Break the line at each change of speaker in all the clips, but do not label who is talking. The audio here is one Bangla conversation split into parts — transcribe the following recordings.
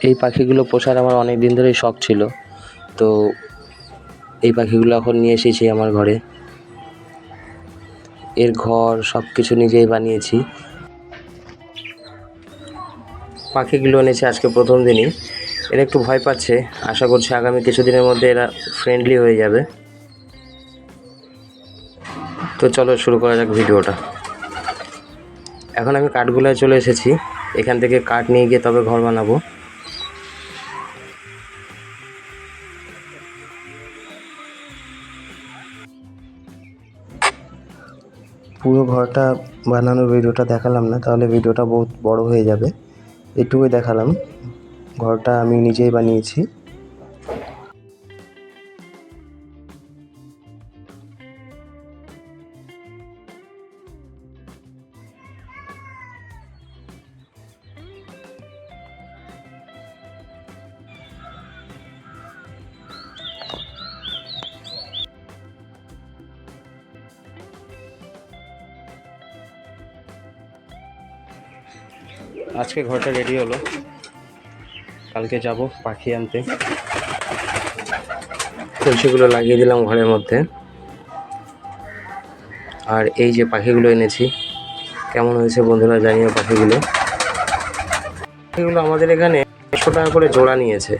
এই পাখিগুলো পোষার আমার অনেক দিন ধরেই শখ ছিল। তো এই পাখিগুলো এখন নিয়ে এসেছি আমার ঘরে। এর ঘর সব কিছু নিজেই বানিয়েছি। পাখিগুলো এনেছে আজকে প্রথম দিনই। এরা একটু ভয় পাচ্ছে। আশা করছি আগামী কিছুদিনের মধ্যে এরা ফ্রেন্ডলি হয়ে যাবে। তো চলো শুরু করা যাক ভিডিওটা। এখন আমি কাঠগুলায় চলে এসেছি। এখান থেকে কাঠ নিয়ে গিয়ে তবে ঘর বানাবো। পুরো ঘরটা বানানোর ভিডিওটা দেখালাম না, তাহলে ভিডিওটা বহুত বড় হয়ে যাবে। এটুকুই দেখালাম। ঘরটা আমি নিজেই বানিয়েছি। আজকে ঘরটা রেডি হলো। কালকে যাব পাখি আনতে। কলসিগুলো লাগিয়ে দিলাম ঘরের মধ্যে। আর এই যে পাখিগুলো এনেছি, কেমন হয়েছে বন্ধুরা জানিও পাখিগুলো? পাখিগুলো আমাদের এখানে একশো টাকা করে জোড়া নিয়েছে।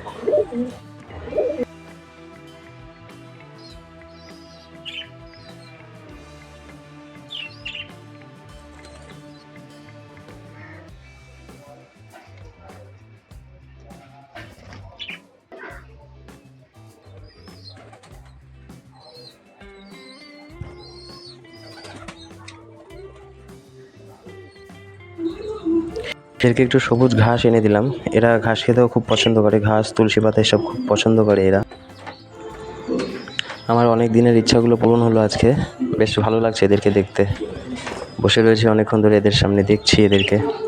এদেরকে একটু সবুজ ঘাস এনে দিলাম। এরা ঘাস খেতেও খুব পছন্দ করে। ঘাস, তুলসী পাতা এসব খুব পছন্দ করে এরা। আমার অনেক দিনের ইচ্ছাগুলো পূরণ হলো আজকে। বেশ ভালো লাগছে এদেরকে দেখতে। বসে রয়েছে অনেকক্ষণ ধরে এদের সামনে দেখছি এদেরকে।